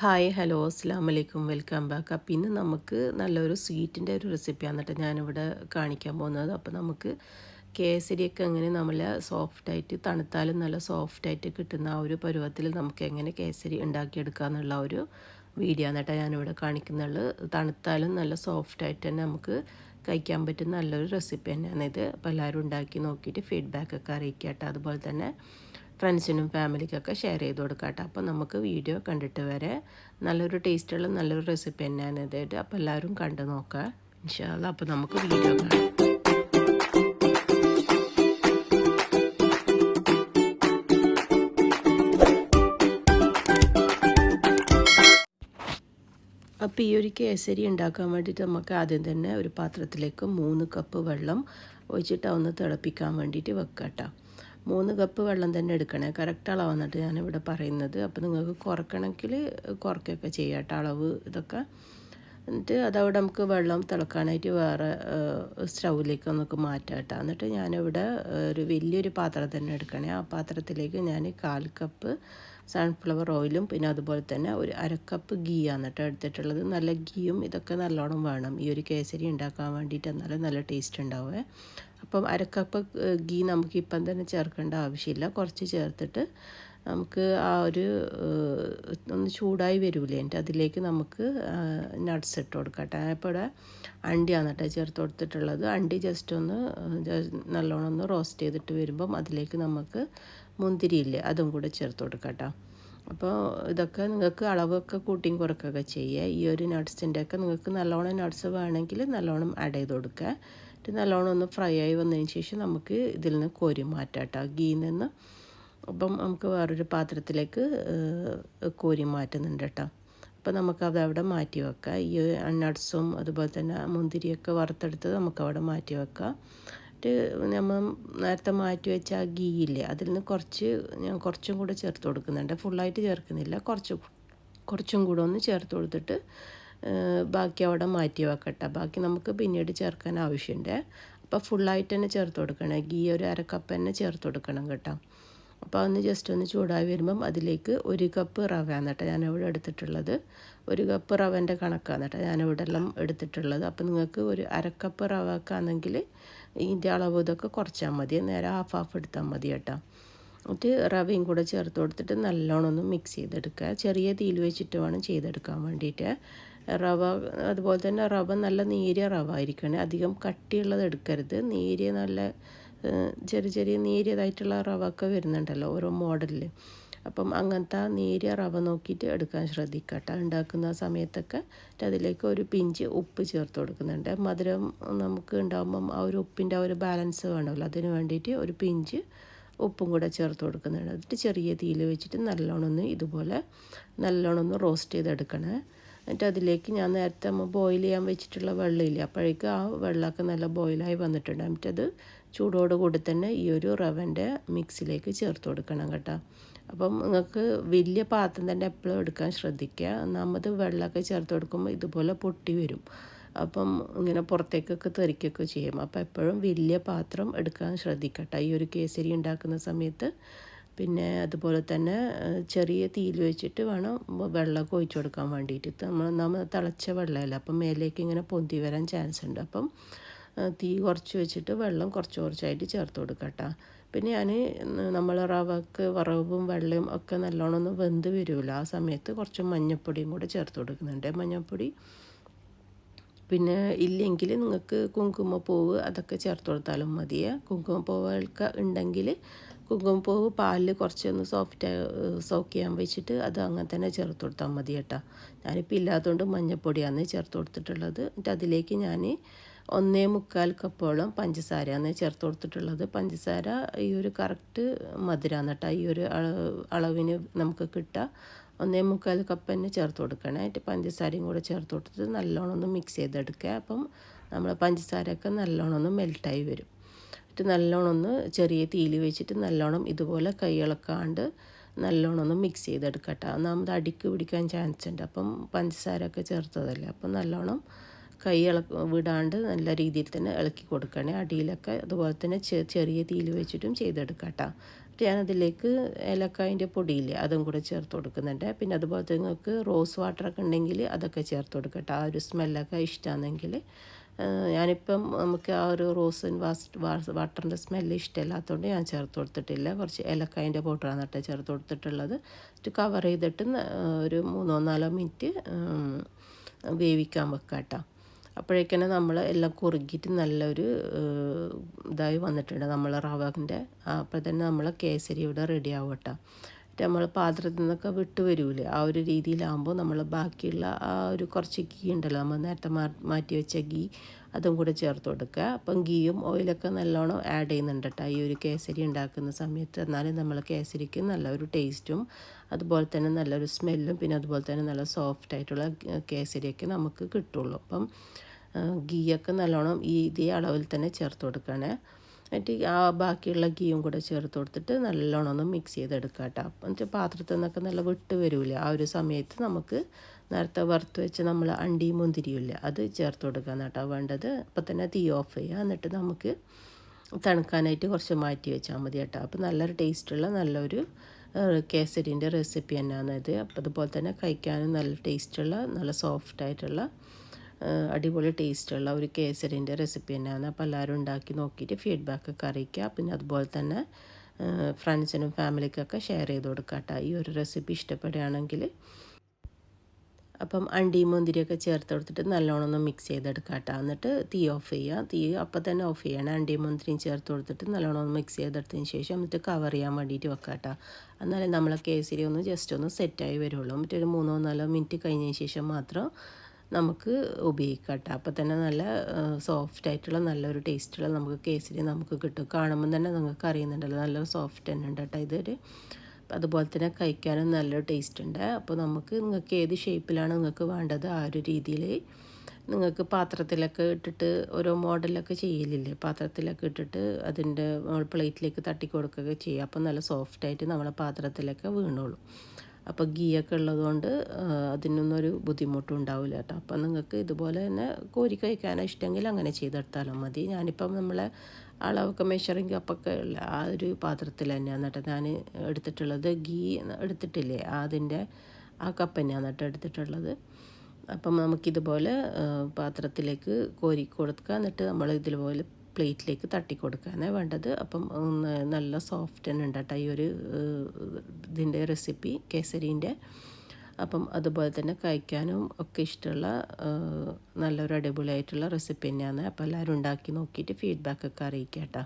Hi hello അസ്സാം വലൈക്കും welcome back. അപ്പം ഇന്ന് നമുക്ക് നല്ലൊരു സ്വീറ്റിന്റെ ഒരു റെസിപ്പിയാണ് കേട്ടോ ഞാനിവിടെ കാണിക്കാൻ പോകുന്നത്. അപ്പോൾ നമുക്ക് കേസരിയൊക്കെ എങ്ങനെ നമ്മൾ സോഫ്റ്റായിട്ട് തണുത്താലും നല്ല സോഫ്റ്റായിട്ട് കിട്ടുന്ന ആ ഒരു പരുവത്തിൽ നമുക്ക് എങ്ങനെ കേസരി ഉണ്ടാക്കിയെടുക്കുക എന്നുള്ള ഒരു വീഡിയോ കേട്ടോ ഞാനിവിടെ കാണിക്കുന്നുള്ളൂ തണുത്താലും നല്ല സോഫ്റ്റായിട്ട് തന്നെ നമുക്ക് കഴിക്കാൻ പറ്റുന്ന നല്ലൊരു റെസിപ്പി തന്നെയാണ് ഇത്. അപ്പോൾ എല്ലാവരും ഉണ്ടാക്കി നോക്കിയിട്ട് ഫീഡ്ബാക്കൊക്കെ അറിയിക്കുക കേട്ടോ അതുപോലെ തന്നെ ഫ്രണ്ട്സിനും ഫാമിലിക്കൊക്കെ ഷെയർ ചെയ്ത് കൊടുക്കാം കേട്ടോ അപ്പോൾ നമുക്ക് വീഡിയോ കണ്ടിട്ട് വരെ നല്ലൊരു ടേസ്റ്റുള്ള നല്ലൊരു റെസിപ്പി തന്നെയാണ് ഇതായിട്ട് അപ്പോൾ എല്ലാവരും കണ്ടു നോക്കുക ഇൻഷാല്ല അപ്പോൾ നമുക്ക് വീഡിയോ കാണാം. അപ്പോൾ ഈ ഒരു കേസരി ഉണ്ടാക്കാൻ വേണ്ടിയിട്ട് നമുക്ക് ആദ്യം തന്നെ ഒരു പാത്രത്തിലേക്ക് മൂന്ന് കപ്പ് വെള്ളം ഒഴിച്ചിട്ട് ഒന്ന് തിളപ്പിക്കാൻ വേണ്ടിയിട്ട് വെക്കാം കേട്ടോ മൂന്ന് കപ്പ് വെള്ളം തന്നെ എടുക്കണേ. കറക്റ്റ് അളവാന്നിട്ട് ഞാനിവിടെ പറയുന്നത്. അപ്പോൾ നിങ്ങൾക്ക് കുറക്കണമെങ്കിൽ കുറയ്ക്കുകയൊക്കെ ചെയ്യാം അളവ് ഇതൊക്കെ. എന്നിട്ട് അതവിടെ നമുക്ക് വെള്ളം തിളക്കാനായിട്ട് വേറെ സ്റ്റൗവിലേക്ക് നമുക്ക് മാറ്റാം കേട്ടോ. എന്നിട്ട് ഞാനിവിടെ ഒരു വലിയൊരു പാത്രം തന്നെ എടുക്കണേ. ആ പാത്രത്തിലേക്ക് ഞാൻ കാൽ കപ്പ് സൺഫ്ലവർ ഓയിലും പിന്നെ അതുപോലെ തന്നെ ഒരു അരക്കപ്പ് ഗീ ആണ് എടുത്തിട്ടുള്ളത്. നല്ല ഗീയും ഇതൊക്കെ നല്ലോണം വേണം. ഈ ഒരു കേസരി ഉണ്ടാക്കാൻ വേണ്ടിയിട്ട് എന്നാലും നല്ല ടേസ്റ്റ് ഉണ്ടാവുമേ അപ്പം അരക്കപ്പ് ഗീ നമുക്ക് ഇപ്പം തന്നെ ചേർക്കേണ്ട ആവശ്യമില്ല. കുറച്ച് ചേർത്തിട്ട് നമുക്ക് ആ ഒരു ഒന്ന് ചൂടായി വരൂലേ എന്നിട്ട് അതിലേക്ക് നമുക്ക് നട്ട്സ് ഇട്ട് കൊടുക്കട്ടെ അപ്പോൾ ഇവിടെ അണ്ടിയാണ് കേട്ടോ ചേർത്ത് കൊടുത്തിട്ടുള്ളത്. അണ്ടി ജസ്റ്റ് ഒന്ന് നല്ലോണം ഒന്ന് റോസ്റ്റ് ചെയ്തിട്ട് വരുമ്പം അതിലേക്ക് നമുക്ക് മുന്തിരിയില്ലേ അതും കൂടെ ചേർത്ത് കൊടുക്കട്ടോ അപ്പോൾ ഇതൊക്കെ നിങ്ങൾക്ക് അളവൊക്കെ കൂട്ടിയും കുറക്കൊക്കെ ചെയ്യുക. ഈ ഒരു നട്ട്സിന്റെ ഒക്കെ നിങ്ങൾക്ക് നല്ലോണം നട്ട്സ് വേണമെങ്കിൽ നല്ലോണം ആഡ് ചെയ്ത് കൊടുക്കുക. എന്നിട്ട് നല്ലോണം ഒന്ന് ഫ്രൈ ആയി വന്നതിന് ശേഷം നമുക്ക് ഇതിൽ നിന്ന് കോരി മാറ്റാം കേട്ടോ ഗീയിൽ നിന്ന് അപ്പം നമുക്ക് വേറൊരു പാത്രത്തിലേക്ക് കോരി മാറ്റുന്നുണ്ട് കേട്ടോ അപ്പോൾ നമുക്കത് അവിടെ മാറ്റി വെക്കാം. ഈ നട്ട്സും അതുപോലെ തന്നെ മുന്തിരിയൊക്കെ വറുത്തെടുത്തത് നമുക്ക് അവിടെ മാറ്റി വെക്കാം. എന്നിട്ട് നമ്മൾ നേരത്തെ മാറ്റി വെച്ച ആ ഗീ ഇല്ലേ അതിൽ നിന്ന് കുറച്ച് ഞാൻ കുറച്ചും കൂടെ ചേർത്ത് കൊടുക്കുന്നുണ്ട്. ഫുള്ളായിട്ട് ചേർക്കുന്നില്ല. കുറച്ച് കുറച്ചും കൂടെ ഒന്ന് ചേർത്ത് കൊടുത്തിട്ട് ബാക്കി അവിടെ മാറ്റി വെക്കട്ടെ. ബാക്കി നമുക്ക് പിന്നീട് ചേർക്കാൻ ആവശ്യമുണ്ട്. അപ്പോൾ ഫുള്ളായിട്ട് തന്നെ ചേർത്ത് കൊടുക്കണം. ഗീ ഒരു അര കപ്പ് തന്നെ ചേർത്ത് കൊടുക്കണം കേട്ടോ. അപ്പോൾ ഒന്ന് ജസ്റ്റ് ഒന്ന് ചൂടായി വരുമ്പം അതിലേക്ക് ഒരു കപ്പ് റവ എന്നിട്ട് ഞാനിവിടെ എടുത്തിട്ടുള്ളത്. ഒരു കപ്പ് റവന്റെ കണക്കാണ് ഞാനിവിടെ എല്ലാം എടുത്തിട്ടുള്ളത്. അപ്പോൾ നിങ്ങൾക്ക് ഒരു അരക്കപ്പ് റവ ഒക്കെ ആണെങ്കിൽ ഇതിന്റെ അളവ് ഇതൊക്കെ കുറച്ചാൽ മതി. നേരെ ഹാഫ് ഹാഫ് എടുത്താൽ മതി കേട്ടോ. എന്നിട്ട് റവയും കൂടെ ചേർത്ത് കൊടുത്തിട്ട് നല്ലോണം ഒന്ന് മിക്സ് ചെയ്തെടുക്കുക. ചെറിയ തീയിൽ വെച്ചിട്ട് വേണം ചെയ്തെടുക്കാൻ വേണ്ടിയിട്ട്. റവ അതുപോലെ തന്നെ റവ നല്ല നേരിയ റവ ആയിരിക്കണം. അധികം കട്ടിയുള്ളത് എടുക്കരുത്. നേരിയ നല്ല ചെറിയ ചെറിയ നേരിയതായിട്ടുള്ള റവ ഒക്കെ വരുന്നുണ്ടല്ലോ ഓരോ മോഡലിൽ അപ്പം അങ്ങനത്തെ നേരിയ റവ നോക്കിയിട്ട് എടുക്കാൻ ശ്രദ്ധിക്കട്ടെ ഉണ്ടാക്കുന്ന സമയത്തൊക്കെ അതിലേക്ക് ഒരു പിഞ്ച് ഉപ്പ് ചേർത്ത് കൊടുക്കുന്നുണ്ട്. മധുരം നമുക്ക് ഉണ്ടാകുമ്പം ആ ഒരു ഉപ്പിന്റെ ആ ഒരു ബാലൻസ് വേണമല്ലോ. അതിന് വേണ്ടിയിട്ട് ഒരു പിഞ്ച് ഉപ്പും കൂടെ ചേർത്ത് കൊടുക്കുന്നുണ്ട് എന്നിട്ട് ചെറിയ തീയിൽ വെച്ചിട്ട് നല്ലോണം ഒന്ന് ഇതുപോലെ നല്ലോണം ഒന്ന് റോസ്റ്റ് ചെയ്തെടുക്കണേ. എന്നിട്ട് അതിലേക്ക് ഞാൻ നേരത്തെ നമ്മൾ ബോയിൽ ചെയ്യാൻ വെച്ചിട്ടുള്ള വെള്ളമില്ല അപ്പോഴേക്കും ആ വെള്ളമൊക്കെ നല്ല ബോയിലായി വന്നിട്ടുണ്ട്. എന്നിട്ടത് ചൂടോട് കൂടി തന്നെ ഈ ഒരു റവന്റെ മിക്സിലേക്ക് ചേർത്ത് കൊടുക്കണം കേട്ടോ. അപ്പം നിങ്ങൾക്ക് വലിയ പാത്രം തന്നെ എപ്പോഴും എടുക്കാൻ ശ്രദ്ധിക്കുക. ഒന്നാമത് വെള്ളമൊക്കെ ചേർത്ത് കൊടുക്കുമ്പോൾ ഇതുപോലെ പൊട്ടി വരും. അപ്പം ഇങ്ങനെ പുറത്തേക്കൊക്കെ തെറിക്കൊക്കെ ചെയ്യും. അപ്പോൾ എപ്പോഴും വലിയ പാത്രം എടുക്കാൻ ശ്രദ്ധിക്കട്ടെ. ഈ ഒരു കേസരി ഉണ്ടാക്കുന്ന സമയത്ത് പിന്നെ അതുപോലെ തന്നെ ചെറിയ തീയിൽ വെച്ചിട്ട് വേണം വെള്ളമൊക്കെ ഒഴിച്ചു കൊടുക്കാൻ വേണ്ടിയിട്ട്. നമ്മൾ നമ്മൾ തിളച്ച വെള്ളമല്ല? അപ്പം മേലേക്ക് ഇങ്ങനെ പൊന്തി വരാൻ ചാൻസ് ഉണ്ട്. അപ്പം തീ കുറച്ച് വെച്ചിട്ട് വെള്ളം കുറച്ച് കുറച്ചായിട്ട് ചേർത്ത് കൊടുക്കട്ടോ. പിന്നെ ഞാൻ നമ്മൾ റവക്ക് വറവും വെള്ളയും ഒക്കെ നല്ലോണം ഒന്ന് വെന്ത് വരുമല്ലോ ആ സമയത്ത് കുറച്ച് മഞ്ഞപ്പൊടിയും കൂടെ ചേർത്ത് കൊടുക്കുന്നുണ്ട്. മഞ്ഞൾപ്പൊടി പിന്നെ ഇല്ലെങ്കിൽ നിങ്ങൾക്ക് കുങ്കുമപ്പൂവ് അതൊക്കെ ചേർത്ത് കൊടുത്താലും മതിയേ. കുങ്കുമപ്പൂവൊക്കെ ഉണ്ടെങ്കിൽ കുങ്കുമപ്പൂവ് പാലിൽ കുറച്ചൊന്ന് സോഫ്റ്റ് സോക്ക് ചെയ്യാൻ വെച്ചിട്ട് അത് അങ്ങനെ തന്നെ ചേർത്ത് കൊടുത്താൽ മതി കേട്ടോ. ഞാനിപ്പോൾ ഇല്ലാത്തതുകൊണ്ട് മഞ്ഞൾപ്പൊടിയാണ് ചേർത്ത് കൊടുത്തിട്ടുള്ളത്. എന്നിട്ട് അതിലേക്ക് ഞാൻ ഒന്നേ മുക്കാൽ കപ്പോളം പഞ്ചസാരയാണ് ചേർത്ത് കൊടുത്തിട്ടുള്ളത്. പഞ്ചസാര ഈ ഒരു കറക്റ്റ് മധുരമാണ് കേട്ടോ. ഈ ഒരു അളവിന് നമുക്ക് കിട്ടുക. ഒന്നേ മുക്കാൽ കപ്പ് തന്നെ ചേർത്ത് കൊടുക്കണേ. എന്നിട്ട് പഞ്ചസാരയും കൂടെ ചേർത്ത് കൊടുത്തിട്ട് നല്ലോണം ഒന്ന് മിക്സ് ചെയ്തെടുക്കുക. അപ്പം നമ്മൾ പഞ്ചസാരയൊക്കെ നല്ലോണം ഒന്ന് മെൽട്ടായി വരും. എന്നിട്ട് നല്ലോണം ഒന്ന് ചെറിയ തീയിൽ വെച്ചിട്ട് നല്ലോണം ഇതുപോലെ കൈ ഇളക്കാണ്ട് നല്ലോണം ഒന്ന് മിക്സ് ചെയ്തെടുക്കട്ടെ ഒന്നാമത് അടിക്ക് പിടിക്കാൻ ചാൻസ് ഉണ്ട്. അപ്പം പഞ്ചസാരയൊക്കെ ചേർത്തതല്ലേ? അപ്പം നല്ലോണം കൈ ഇളക്ക വിടാണ്ട് നല്ല രീതിയിൽ തന്നെ ഇളക്കി കൊടുക്കണേ. അടിയിലൊക്കെ അതുപോലെ തന്നെ ചെറിയ തീയിൽ വെച്ചിട്ടും ചെയ്തെടുക്കാം കേട്ടോ ഞാനതിലേക്ക് ഏലക്കായന്റെ പൊടിയില്ലേ അതും കൂടെ ചേർത്ത് കൊടുക്കുന്നുണ്ട്. പിന്നെ അതുപോലെ നിങ്ങൾക്ക് റോസ് വാട്ടറൊക്കെ ഉണ്ടെങ്കിൽ അതൊക്കെ ചേർത്ത് കൊടുക്കട്ടെ ആ ഒരു സ്മെല്ലൊക്കെ ഇഷ്ടമാണെങ്കിൽ ഞാനിപ്പം നമുക്ക് ആ ഒരു റോസ് വാസ് വാട്ടറിന്റെ സ്മെല്ല് ഇഷ്ടമില്ലാത്തതുകൊണ്ട് ഞാൻ ചേർത്ത് കൊടുത്തിട്ടില്ല. കുറച്ച് ഏലക്കായന്റെ പൗഡറാണ് കേട്ടോ ചേർത്ത് കൊടുത്തിട്ടുള്ളത്. ഇത് കവർ ചെയ്തിട്ട് ഒരു മൂന്നോ നാലോ മിനിറ്റ് വേവിക്കാൻ വെക്കാം കേട്ടോ. അപ്പോഴേക്കന്നെ നമ്മൾ എല്ലാം കുറുകിയിട്ട് നല്ലൊരു ഇതായി വന്നിട്ടുണ്ട് നമ്മൾ റവന്റെ അപ്പോൾ തന്നെ നമ്മൾ കേസരി ഇവിടെ റെഡി ആവും കേട്ടോ. നമ്മൾ പാത്രത്തിൽ നിന്നൊക്കെ വിട്ട് വരൂലേ? ആ ഒരു രീതിയിലാകുമ്പോൾ നമ്മൾ ബാക്കിയുള്ള ആ ഒരു കുറച്ച് ഗീ ഉണ്ടല്ലോ നമ്മൾ നേരത്തെ മാറ്റി വെച്ച ഗീ അതും കൂടെ ചേർത്ത് കൊടുക്കുക. അപ്പം ഗീയും ഓയിലൊക്കെ നല്ലോണം ആഡ് ചെയ്യുന്നുണ്ട് കേട്ടോ ഈ ഒരു കേസരി ഉണ്ടാക്കുന്ന സമയത്ത് എന്നാലും നമ്മൾ കേസരിക്ക് നല്ലൊരു ടേസ്റ്റും അതുപോലെ തന്നെ നല്ലൊരു സ്മെല്ലും പിന്നെ അതുപോലെ തന്നെ നല്ല സോഫ്റ്റ് ആയിട്ടുള്ള കേസരിയൊക്കെ നമുക്ക് കിട്ടുള്ളൂ. അപ്പം ഗീയൊക്കെ നല്ലോണം ഈ ഇതേ അളവിൽ തന്നെ ചേർത്ത് കൊടുക്കണേ എന്നിട്ട് ആ ബാക്കിയുള്ള ഗീയും കൂടെ ചേർത്ത് കൊടുത്തിട്ട് നല്ലോണം ഒന്ന് മിക്സ് ചെയ്തെടുക്കുക കേട്ടോ എന്നിട്ട് പാത്രത്തിൽ നിന്നൊക്കെ നല്ല വിട്ട് വരില്ല ആ ഒരു സമയത്ത് നമുക്ക് നേരത്തെ വറുത്ത് വെച്ച് നമ്മൾ അണ്ടി മുന്തിരിയില്ല അത് ചേർത്ത് കൊടുക്കുക കേട്ടോ വേണ്ടത്. അപ്പം തന്നെ തീ ഓഫ് ചെയ്യുക എന്നിട്ട് നമുക്ക് തണുക്കാനായിട്ട് കുറച്ച് മാറ്റി വെച്ചാൽ മതി കേട്ടോ അപ്പോൾ നല്ലൊരു ടേസ്റ്റുള്ള നല്ലൊരു കേസരിന്റെ റെസിപ്പി തന്നെയാണ് ഇത് അപ്പോൾ അതുപോലെ തന്നെ കഴിക്കാനും നല്ല ടേസ്റ്റുള്ള നല്ല സോഫ്റ്റ് ആയിട്ടുള്ള അടിപൊളി ടേസ്റ്റുള്ള ഒരു കേസരിന്റെ റെസിപ്പി തന്നെയാണ്. അപ്പോൾ എല്ലാവരും ഉണ്ടാക്കി നോക്കിയിട്ട് ഫീഡ്ബാക്കൊക്കെ അറിയിക്കുക. പിന്നെ അതുപോലെ തന്നെ ഫ്രണ്ട്സിനും ഫാമിലിക്കൊക്കെ ഷെയർ ചെയ്ത് കൊടുക്കുക ഈ ഒരു റെസിപ്പി ഇഷ്ടപ്പെടുകയാണെങ്കിൽ. അപ്പം അണ്ടിയും മുന്തിരിയൊക്കെ ചേർത്ത് കൊടുത്തിട്ട് നല്ലോണം ഒന്ന് മിക്സ് ചെയ്തെടുക്കുക കേട്ടോ. എന്നിട്ട് തീ ഓഫ് ചെയ്യുക. തീ അപ്പം തന്നെ ഓഫ് ചെയ്യണം. അണ്ടിയും മുന്തിരിയും ചേർത്ത് കൊടുത്തിട്ട് നല്ലോണം ഒന്ന് മിക്സ് ചെയ്തെടുത്തതിന് ശേഷം എന്നിട്ട് കവർ ചെയ്യാൻ വേണ്ടിയിട്ട് വെക്കുക കേട്ടോ. എന്നാലേ നമ്മളെ കേസരി ഒന്ന് ജസ്റ്റ് ഒന്ന് സെറ്റായി വരുള്ളൂ. എന്നിട്ടൊരു മൂന്നോ നാലോ മിനിറ്റ് കഴിഞ്ഞതിന് ശേഷം മാത്രം നമുക്ക് ഉപയോഗിക്കാം കേട്ടോ അപ്പോൾ തന്നെ നല്ല സോഫ്റ്റ് ആയിട്ടുള്ള നല്ലൊരു ടേസ്റ്റുള്ള നമുക്ക് കേസരി നമുക്ക് കിട്ടും. കാണുമ്പോൾ തന്നെ നിങ്ങൾക്ക് അറിയുന്നുണ്ടല്ലോ നല്ല സോഫ്റ്റ് തന്നെ ഉണ്ട് കേട്ടോ ഇതൊരു. അതുപോലെ തന്നെ കഴിക്കാനും നല്ല ടേസ്റ്റ് ഉണ്ട്. അപ്പോൾ നമുക്ക് നിങ്ങൾക്ക് ഏത് ഷേപ്പിലാണ് നിങ്ങൾക്ക് വേണ്ടത് ആ ഒരു രീതിയിൽ നിങ്ങൾക്ക് പാത്രത്തിലൊക്കെ ഇട്ടിട്ട് ഓരോ മോഡലൊക്കെ ചെയ്യലില്ലേ? പാത്രത്തിലൊക്കെ ഇട്ടിട്ട് അതിന്റെ പ്ലേറ്റിലേക്ക് തട്ടി കൊടുക്കുകയൊക്കെ ചെയ്യുക അപ്പോൾ നല്ല സോഫ്റ്റായിട്ട് നമ്മളെ പാത്രത്തിലൊക്കെ വീണോളും. അപ്പോൾ ഗീയൊക്കെ ഉള്ളതുകൊണ്ട് അതിനൊന്നും ഒരു ബുദ്ധിമുട്ടും ഉണ്ടാവില്ല കേട്ടോ. അപ്പം നിങ്ങൾക്ക് ഇതുപോലെ തന്നെ കോരി കഴിക്കാനോ ഇഷ്ടമെങ്കിൽ അങ്ങനെ ചെയ്തെടുത്താലും മതി. ഞാനിപ്പം നമ്മളെ അളവൊക്കെ മെഷറിങ് കപ്പൊക്കെ ഉള്ള ആ ഒരു പാത്രത്തിൽ തന്നെയാണ് കേട്ടോ ഞാൻ എടുത്തിട്ടുള്ളത്. ഗീ എടുത്തിട്ടില്ലേ? അതിന്റെ ആ കപ്പ് തന്നെയാണ് കേട്ടോ എടുത്തിട്ടുള്ളത്. അപ്പം നമുക്കിതുപോലെ പാത്രത്തിലേക്ക് കോരി കൊടുക്കുക. എന്നിട്ട് നമ്മൾ ഇതുപോലെ പ്ലേറ്റിലേക്ക് തട്ടി കൊടുക്കാനാണ് വേണ്ടത്. അപ്പം നല്ല സോഫ്റ്റ് തന്നെ ഉണ്ട് കേട്ടോ ഈ ഒരു ഇതിന്റെ റെസിപ്പി കേസരീന്റെ. അപ്പം അതുപോലെ തന്നെ കഴിക്കാനും ഒക്കെ ഇഷ്ടമുള്ള നല്ലൊരു അടിപൊളിയായിട്ടുള്ള റെസിപ്പി തന്നെയാണ്. അപ്പോൾ എല്ലാവരും ഉണ്ടാക്കി നോക്കിയിട്ട് ഫീഡ്ബാക്കൊക്കെ അറിയിക്കാം കേട്ടോ